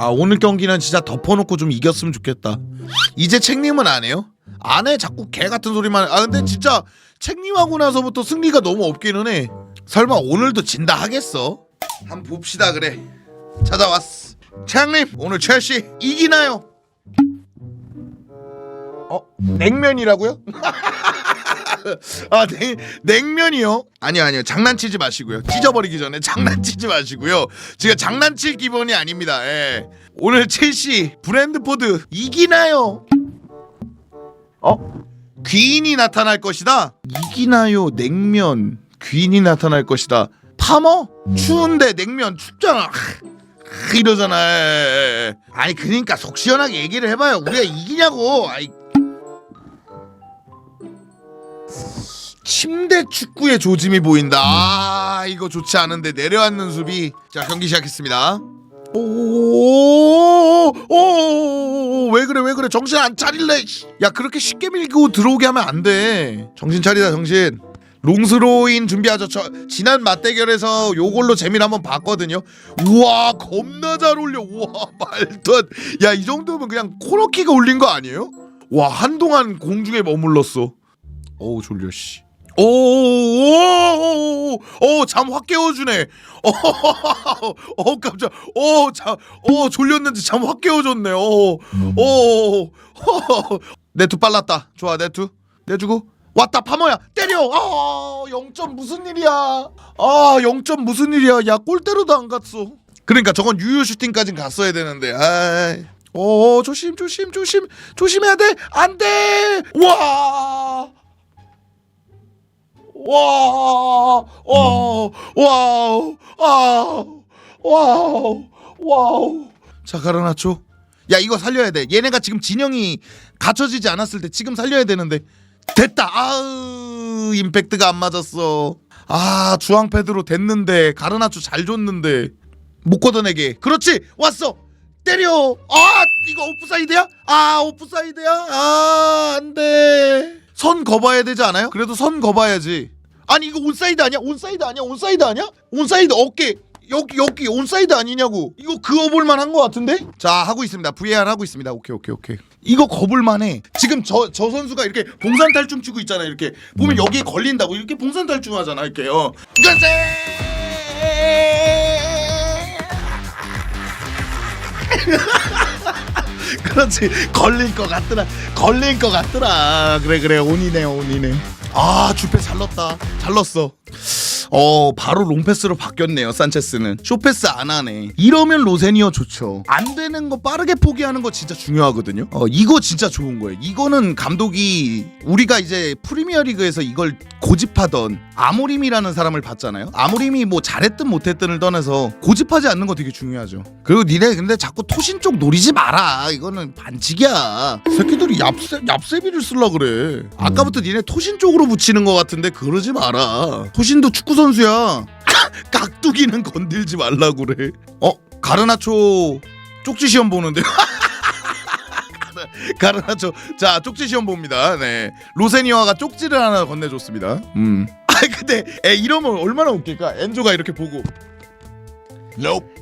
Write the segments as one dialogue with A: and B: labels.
A: 아 오늘 경기는 진짜 덮어놓고 좀 이겼으면 좋겠다. 이제 책님은 안 해요? 안 해. 자꾸 개 같은 소리만. 해. 아 근데 진짜 책님하고 나서부터 승리가 너무 없기는 해. 설마 오늘도 진다 하겠어? 한 번 봅시다 그래. 찾아왔어. 책님 오늘 첼시 이기나요? 어 냉면이라고요? 아 냉, 냉면이요? 아니요 아니요 장난치지 마시고요 찢어버리기 전에 장난치지 마시고요 제가 장난칠 기분이 아닙니다 예. 오늘 첼시 브랜드포드 이기나요? 어? 귀인이 나타날 것이다 이기나요 냉면 귀인이 나타날 것이다 파머? 추운데 냉면 춥잖아 하, 이러잖아 예, 예, 예. 아니 그러니까 속 시원하게 얘기를 해봐요 우리가 이기냐고 아이 침대 축구의 조짐이 보인다. 아 이거 좋지 않은데 내려앉는 수비. 자 경기 시작했습니다. 오오왜 그래 왜 그래 정신 안 차릴래? 씨. 야 그렇게 쉽게 밀고 들어오게 하면 안 돼. 정신 차리다 정신. 롱스로인 준비하죠. 저 지난 맞대결에서 요걸로 재미를 한번 봤거든요. 우와 겁나 잘 올려. 우와 말도 안. 야이 정도면 그냥 코너키가 올린 거 아니에요? 와 한동안 공중에 머물렀어. 어우 졸려 씨. 오오오오잠 확 깨워주네. 어, 어 깜짝. 어잠어 졸렸는지 잠 확 깨워줬네. 어오 네투 빨랐다. 좋아 네투 내주고 왔다 파머야 때려. 아 0점 무슨 일이야. 아 0점 무슨 일이야. 야 골대로도 안 갔어. 그러니까 저건 유효 슈팅까진 갔어야 되는데. 아. 오 조심 조심 조심 조심해야 돼. 안 돼. 와. 와, 와, 와우, 와우, 와우, 와우. 자, 가르나초. 야, 이거 살려야 돼. 얘네가 지금 진영이 갖춰지지 않았을 때 지금 살려야 되는데. 됐다. 아으, 임팩트가 안 맞았어. 아, 주황 패드로 됐는데 가르나초 잘 줬는데 못 걷어내게. 그렇지, 왔어. 때려. 아, 이거 오프사이드야? 아, 오프사이드야? 아, 안 돼. 선 거봐야 되지 않아요? 그래도 선 거봐야지. 아니 이거 온사이드 아니야? 온사이드 아니야? 온사이드 아니야? 온사이드 어깨 여기 여기 온사이드 아니냐고. 이거 그어볼 만 한 것 같은데? 자 하고 있습니다. VAR 하고 있습니다. 오케이 오케이 오케이. 이거 거볼 만해. 지금 저 저 선수가 이렇게 봉산 탈춤 추고 있잖아요. 이렇게 보면 여기에 걸린다고 이렇게 봉산 탈춤 하잖아. 이렇게 어. 그렇지 걸릴 것 같더라 걸릴 것 같더라 그래 그래 온이네 온이네 아 주패 잘 넣었다. 잘 넣었어 어 바로 롱패스로 바뀌었네요 산체스는. 쇼패스 안 하네. 이러면 로세니어 좋죠. 안 되는 거 빠르게 포기하는 거 진짜 중요하거든요. 어 이거 진짜 좋은 거예요. 이거는 감독이 우리가 이제 프리미어리그에서 이걸 고집하던 아모림이라는 사람을 봤잖아요. 아모림이 뭐 잘했든 못했든을 떠나서 고집하지 않는 거 되게 중요하죠. 그리고 니네 근데 자꾸 토신 쪽 노리지 마라. 이거는 반칙이야. 새끼들이 얍세, 얍세비를 쓸라 그래. 아까부터 니네 토신 쪽으로 붙이는 거 같은데 그러지 마라. 토신도 축구 선수야. 깍두기는 건들지 말라 그래. 어 가르나초 쪽지 시험 보는데. 가르나초. 자 쪽지 시험 봅니다. 네. 로세니아가 쪽지를 하나 건네줬습니다. 음. 아 근데 에 이러면 얼마나 웃길까? 엔조가 이렇게 보고. Nope.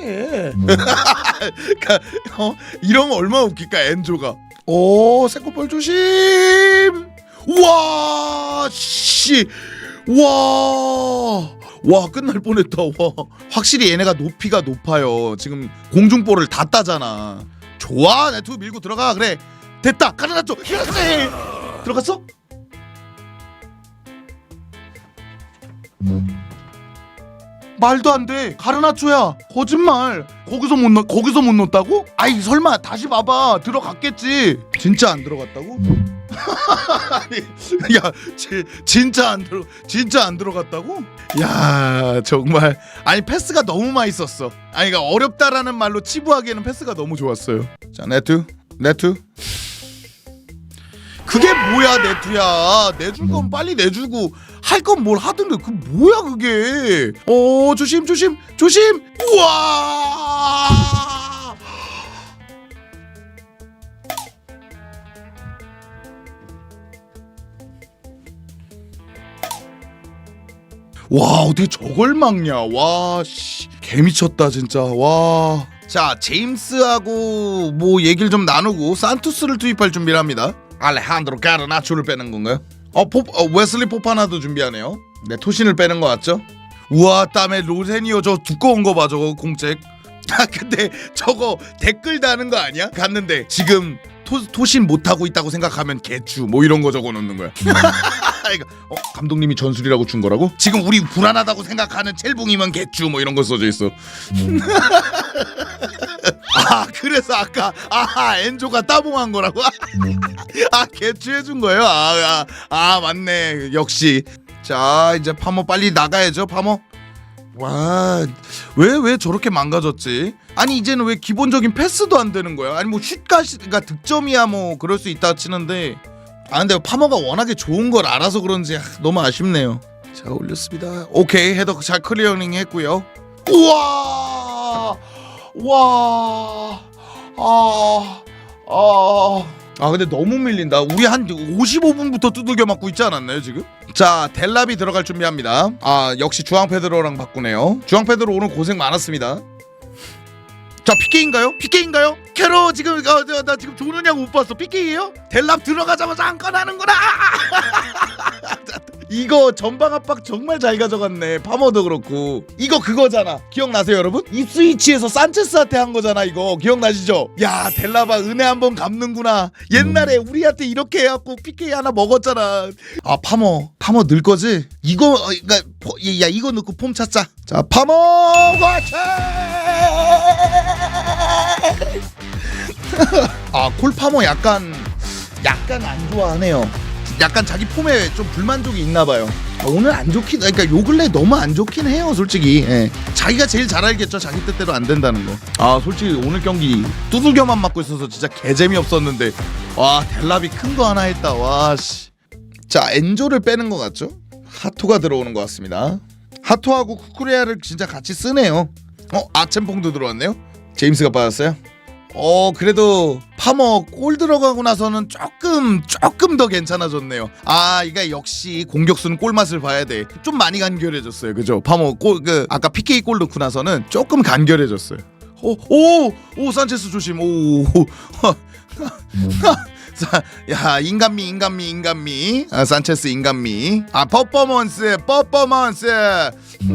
A: 그러니까, 어? 이러면 얼마나 웃길까 엔조가? 오 새꼬볼 조심 와 씨 와 와 끝날 뻔했다 와 확실히 얘네가 높이가 높아요 지금 공중볼을 다 따잖아 좋아 네트 밀고 들어가 그래 됐다 가르나초 그렇지 들어갔어 말도 안 돼. 가르나초야. 거짓말. 거기서 못 넣, 거기서 못 넣었다고? 아이 설마 다시 봐봐. 들어갔겠지. 진짜 안 들어갔다고? 아니, 야, 지, 진짜 안 들어, 진짜 안 들어갔다고? 야, 정말. 아니 패스가 너무 맛있었어. 아니, 그러니까 어렵다라는 말로 치부하기에는 패스가 너무 좋았어요. 자, 네트, 네트. 그게 뭐야 네트야 내줄 건 빨리 내주고 할 건 뭘 하던데 그 뭐야 그게 어 조심 조심 조심 우와 와 어떻게 저걸 막냐 와씨 개미쳤다 진짜 와. 자 제임스하고 뭐 얘기를 좀 나누고 산투스를 투입할 준비를 합니다. 알레한드로 가르나초를 빼는 건가요? 어, 포, 어 웨슬리 포파나도 준비하네요. 네 토신을 빼는 거 같죠? 우와 땀에 로세니오 저 두꺼운 거 봐 저거 공책. 아 근데 저거 댓글 다는 거 아니야? 갔는데 지금 토, 토신 못 하고 있다고 생각하면 개추 뭐 이런 거 적어 놓는 거야. 이거, 어, 감독님이 전술이라고 준 거라고? 지금 우리 불안하다고 생각하는 첼붕이면 개추 뭐 이런 거 써져 있어. 아 그래서 아까 아 엔조가 따봉한 거라고? 아 개추 해준 거예요? 아, 아, 아 맞네 역시 자 이제 파머 빨리 나가야죠 파머 와왜 왜 저렇게 망가졌지? 아니 이제는 왜 기본적인 패스도 안 되는 거야? 아니 뭐 슛가 그러니까 득점이야 뭐 그럴 수 있다 치는데 아 근데 파머가 워낙에 좋은 걸 알아서 그런지 아, 너무 아쉽네요. 자 올렸습니다. 오케이 헤더 잘 클리어링 했고요. 우와 와 아, 아, 아 근데 너무 밀린다. 우리 한 55분부터 두들겨 맞고 있지 않았나요 지금? 자 델랍이 들어갈 준비합니다. 아 역시 주앙 페드로랑 바꾸네요. 주앙 페드로 오늘 고생 많았습니다. 자 PK인가요? PK인가요? 캐로 지금 어, 나, 나 지금 조느냐고 못 봤어. PK예요? 델랍 들어가자마자 한건 하는구나. 이거 전방 압박 정말 잘 가져갔네. 파머도 그렇고. 이거 그거잖아. 기억나세요, 여러분? 입스위치에서 산체스한테 한 거잖아, 이거. 기억나시죠? 야, 델라바 은혜 한번 갚는구나. 옛날에 우리한테 이렇게 해갖고 PK 하나 먹었잖아. 아, 파머. 파머 늘 거지? 이거, 어, 그니까, 야, 이거 넣고 폼 찾자. 자, 파머! 과체! 아, 콜파머 약간, 약간 안 좋아하네요. 약간 자기 폼에 좀 불만족이 있나 봐요. 아, 오늘 안 좋긴, 그러니까 요 근래 너무 안 좋긴 해요, 솔직히. 예. 자기가 제일 잘 알겠죠, 자기 뜻대로 안 된다는 거. 아, 솔직히 오늘 경기 두들겨만 맞고 있어서 진짜 개재미 없었는데, 와 델랍이 큰 거 하나 했다, 와 씨. 자, 엔조를 빼는 것 같죠? 하토가 들어오는 것 같습니다. 하토하고 쿠쿠레아를 진짜 같이 쓰네요. 어, 아첸퐁도 들어왔네요. 제임스가 빠졌어요. 어 그래도 파머 골 들어가고 나서는 조금 조금 더 괜찮아졌네요. 아 이게 역시 공격수는 골 맛을 봐야 돼. 좀 많이 간결해졌어요. 그죠? 파머 골그 아까 PK 골 넣고 나서는 조금 간결해졌어요. 오오오 산체스 조심. 오. 자, 야 인간미 인간미 인간미. 아, 산체스 인간미. 아 퍼포먼스 퍼포먼스.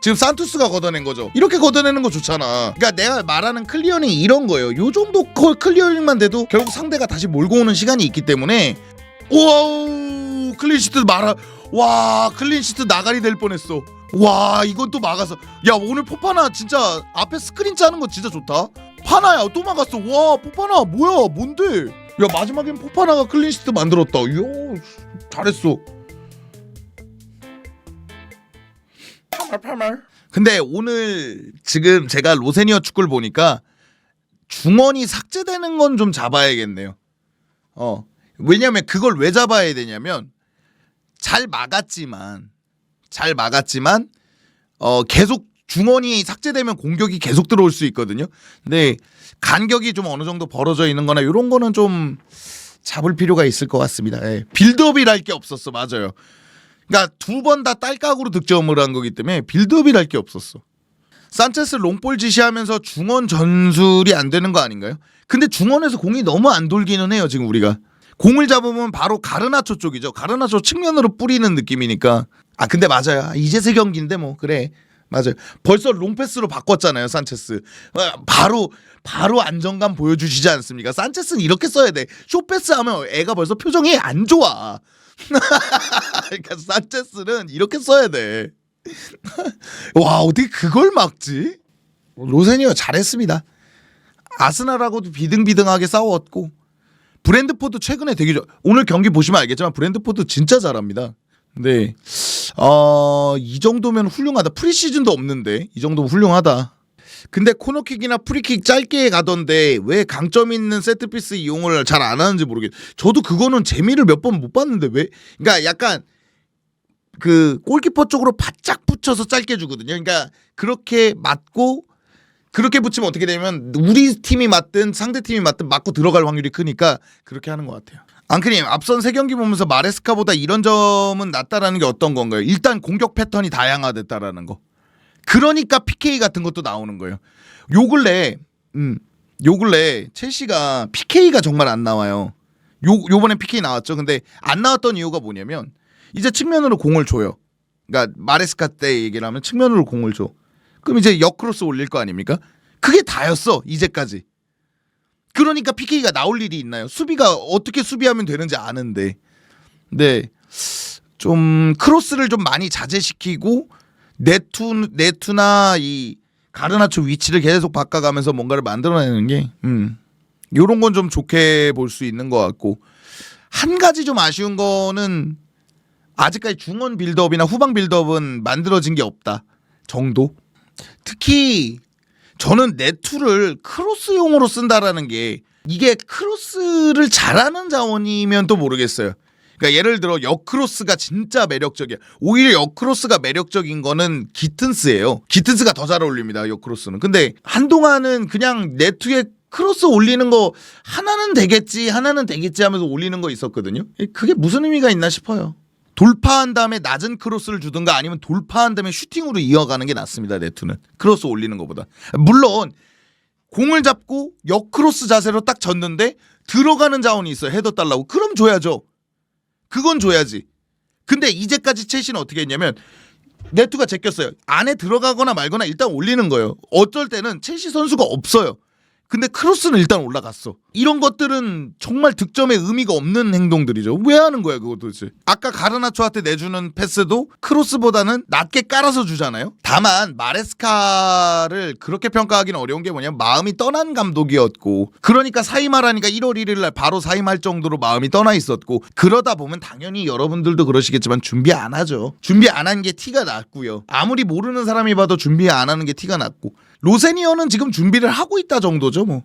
A: 지금 산투스가 걷어낸 거죠. 이렇게 걷어내는 거 좋잖아. 그러니까 내가 말하는 클리어링 이런 거예요. 요 정도 컬- 클리어링만 돼도 결국 상대가 다시 몰고 오는 시간이 있기 때문에. 와우 클린시트 말아 와 클린시트 나가리 될 뻔했어. 와 이건 또 막아서. 야 오늘 포파나 진짜 앞에 스크린 짜는 거 진짜 좋다 파나야 또 막았어. 와 포파나 뭐야 뭔데? 야 마지막엔 포파나가 클린시트 만들었다. 이야 잘했어. 파말 파말. 근데 오늘 지금 제가 로세니어 축구를 보니까 중원이 삭제되는 건 좀 잡아야겠네요. 어 왜냐면 그걸 왜 잡아야 되냐면 잘 막았지만 잘 막았지만 어 계속 중원이 삭제되면 공격이 계속 들어올 수 있거든요. 근데 간격이 좀 어느 정도 벌어져 있는 거나 이런 거는 좀 잡을 필요가 있을 것 같습니다. 예. 빌드업이랄 게 없었어. 맞아요. 그러니까 두 번 다 딸깍으로 득점을 한 거기 때문에 빌드업이랄 게 없었어. 산체스 롱볼 지시하면서 중원 전술이 안 되는 거 아닌가요? 근데 중원에서 공이 너무 안 돌기는 해요, 지금 우리가. 공을 잡으면 바로 가르나초 쪽이죠. 가르나초 측면으로 뿌리는 느낌이니까. 아, 근데 맞아요. 아, 이제 세 경기인데 뭐 그래. 맞아요. 벌써 롱패스로 바꿨잖아요, 산체스. 어, 바로 바로 안정감 보여주시지 않습니까? 산체스는 이렇게 써야 돼. 쇼패스 하면 애가 벌써 표정이 안 좋아. 그러니까 산체스는 이렇게 써야 돼. 와 어떻게 그걸 막지? 로세니어 잘했습니다. 아스날하고도 비등비등하게 싸웠고 브랜드포드 최근에 되게 좋아. 오늘 경기 보시면 알겠지만 브랜드포드 진짜 잘합니다. 근데 어, 이 정도면 훌륭하다. 프리시즌도 없는데 이 정도면 훌륭하다. 근데 코너킥이나 프리킥 짧게 가던데 왜 강점 있는 세트피스 이용을 잘 안 하는지 모르겠. 저도 그거는 재미를 몇 번 못 봤는데 왜? 그러니까 약간 그 골키퍼 쪽으로 바짝 붙여서 짧게 주거든요. 그러니까 그렇게 맞고 그렇게 붙이면 어떻게 되냐면 우리 팀이 맞든 상대 팀이 맞든 맞고 들어갈 확률이 크니까 그렇게 하는 것 같아요. 앙크님 앞선 세 경기 보면서 마레스카보다 이런 점은 낫다라는 게 어떤 건가요? 일단 공격 패턴이 다양화됐다라는 거. 그러니까 PK 같은 것도 나오는 거예요. 요 근래 음, 요 근래 첼시가 PK가 정말 안 나와요. 요 요번에 PK 나왔죠. 근데 안 나왔던 이유가 뭐냐면 이제 측면으로 공을 줘요. 그러니까 마레스카 때 얘기를 하면 측면으로 공을 줘. 그럼 이제 역크로스 올릴 거 아닙니까? 그게 다였어 이제까지. 그러니까 PK가 나올 일이 있나요? 수비가 어떻게 수비하면 되는지 아는데. 네. 좀 크로스를 좀 많이 자제시키고 네투 네투나 이 가르나초 위치를 계속 바꿔가면서 뭔가를 만들어내는 게 음. 요런 건 좀 좋게 볼 수 있는 것 같고 한 가지 좀 아쉬운 거는 아직까지 중원 빌드업이나 후방 빌드업은 만들어진 게 없다 정도. 특히 저는 네투를 크로스용으로 쓴다라는 게 이게 크로스를 잘하는 자원이면 또 모르겠어요. 그러니까 예를 들어 역크로스가 진짜 매력적이야. 오히려 역크로스가 매력적인 거는 기튼스예요. 기튼스가 더 잘 어울립니다. 역크로스는. 근데 한동안은 그냥 네투에 크로스 올리는 거 하나는 되겠지, 하나는 되겠지 하면서 올리는 거 있었거든요. 그게 무슨 의미가 있나 싶어요. 돌파한 다음에 낮은 크로스를 주든가 아니면 돌파한 다음에 슈팅으로 이어가는 게 낫습니다. 네트는 크로스 올리는 것보다 물론 공을 잡고 역크로스 자세로 딱 졌는데 들어가는 자원이 있어요. 헤더 달라고 그럼 줘야죠. 그건 줘야지. 근데 이제까지 첼시는 어떻게 했냐면 네트가 제꼈어요. 안에 들어가거나 말거나 일단 올리는 거예요. 어쩔 때는 첼시 선수가 없어요. 근데 크로스는 일단 올라갔어. 이런 것들은 정말 득점에 의미가 없는 행동들이죠. 왜 하는 거야, 그거 도대체? 아까 가르나초한테 내주는 패스도 크로스보다는 낮게 깔아서 주잖아요. 다만 마레스카를 그렇게 평가하기는 어려운 게 뭐냐면 마음이 떠난 감독이었고 그러니까 사임하라니까 1월 1일 날 바로 사임할 정도로 마음이 떠나 있었고 그러다 보면 당연히 여러분들도 그러시겠지만 준비 안 하죠. 준비 안 한 게 티가 났고요. 아무리 모르는 사람이 봐도 준비 안 하는 게 티가 났고 로세니어는 지금 준비를 하고 있다 정도죠, 뭐.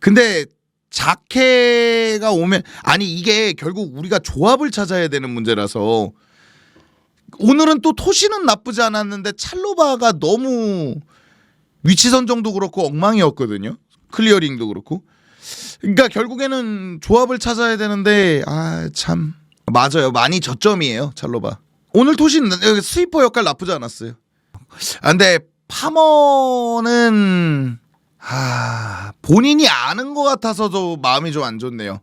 A: 근데 자케가 오면 아니 이게 결국 우리가 조합을 찾아야 되는 문제라서 오늘은 또 토시는 나쁘지 않았는데 찰로바가 너무 위치 선정도 그렇고 엉망이었거든요. 클리어링도 그렇고. 그러니까 결국에는 조합을 찾아야 되는데 아 참 맞아요. 많이 저점이에요. 찰로바. 오늘 토시는 스위퍼 역할 나쁘지 않았어요. 아, 근데 파머는 아 본인이 아는 것 같아서도 마음이 좀 안 좋네요.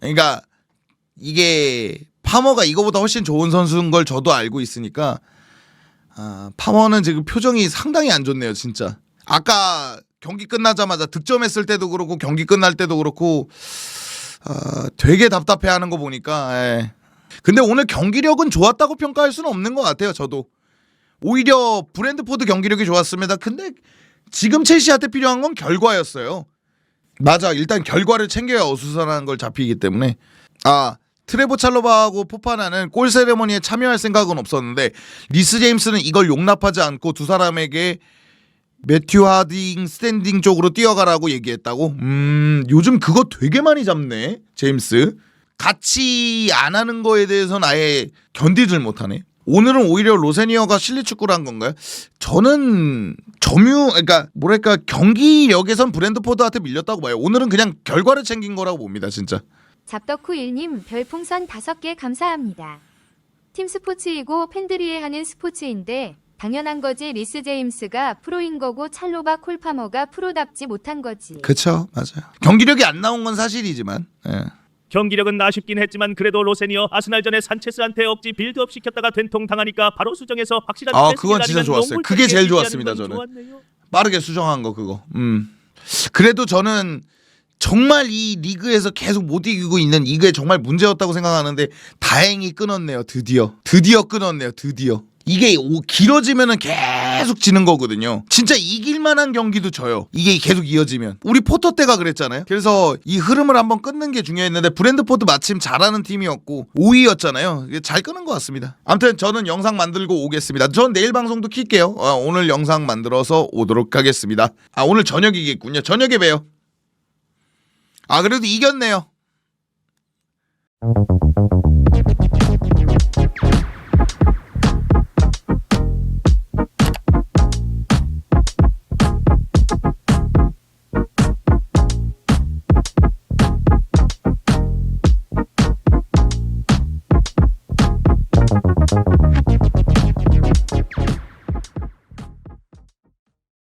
A: 그러니까 이게 파머가 이거보다 훨씬 좋은 선수인 걸 저도 알고 있으니까 아, 파머는 지금 표정이 상당히 안 좋네요, 진짜. 아까 경기 끝나자마자 득점했을 때도 그렇고 경기 끝날 때도 그렇고 아, 되게 답답해하는 거 보니까. 예. 근데 오늘 경기력은 좋았다고 평가할 수는 없는 것 같아요, 저도. 오히려 브랜드포드 경기력이 좋았습니다. 근데 지금 첼시한테 필요한 건 결과였어요. 맞아. 일단 결과를 챙겨야 어수선한 걸 잡히기 때문에 아 트레보 찰로바하고 포파나는 골 세레머니에 참여할 생각은 없었는데 리스 제임스는 이걸 용납하지 않고 두 사람에게 매튜 하딩 스탠딩 쪽으로 뛰어가라고 얘기했다고. 음 요즘 그거 되게 많이 잡네 제임스. 같이 안 하는 거에 대해서는 아예 견디질 못하네. 오늘은 오히려 로세니어가 실리 축구를 한 건가요? 저는 점유 그러니까 뭐랄까 경기력에선 브랜드포드한테 밀렸다고 봐요. 오늘은 그냥 결과를 챙긴 거라고 봅니다, 진짜.
B: 잡덕후1님 별풍선 5개 감사합니다. 팀 스포츠이고 팬들이 하는 스포츠인데 당연한 거지 리스 제임스가 프로인 거고 찰로바 콜파머가 프로답지 못한 거지.
A: 그쵸, 맞아요. 경기력이 안 나온 건 사실이지만. 예.
C: 경기력은 아쉽긴 했지만 그래도 로세니어 아스날전에 산체스한테 억지 빌드업 시켰다가 된통 당하니까 바로 수정해서 확실한
A: 아, 그건 진짜 좋았어요. 그게 제일 좋았습니다,
C: 건
A: 저는.
C: 좋았네요.
A: 빠르게 수정한 거 그거. 음. 그래도 저는 정말 이 리그에서 계속 못 이기고 있는 이게 정말 문제였다고 생각하는데 다행히 끊었네요. 드디어. 드디어 끊었네요. 드디어. 이게 오- 길어지면은 계속 지는 거거든요. 진짜 이길 만한 경기도 져요. 이게 계속 이어지면. 우리 포터 때가 그랬잖아요. 그래서 이 흐름을 한번 끊는 게 중요했는데 브랜드포드 마침 잘하는 팀이었고 5위였잖아요. 이게 잘 끊은 것 같습니다. 아무튼 저는 영상 만들고 오겠습니다. 전 내일 방송도 킬게요. 어, 오늘 영상 만들어서 오도록 하겠습니다. 아 오늘 저녁이겠군요. 저녁에 봬요. 아 그래도 이겼네요.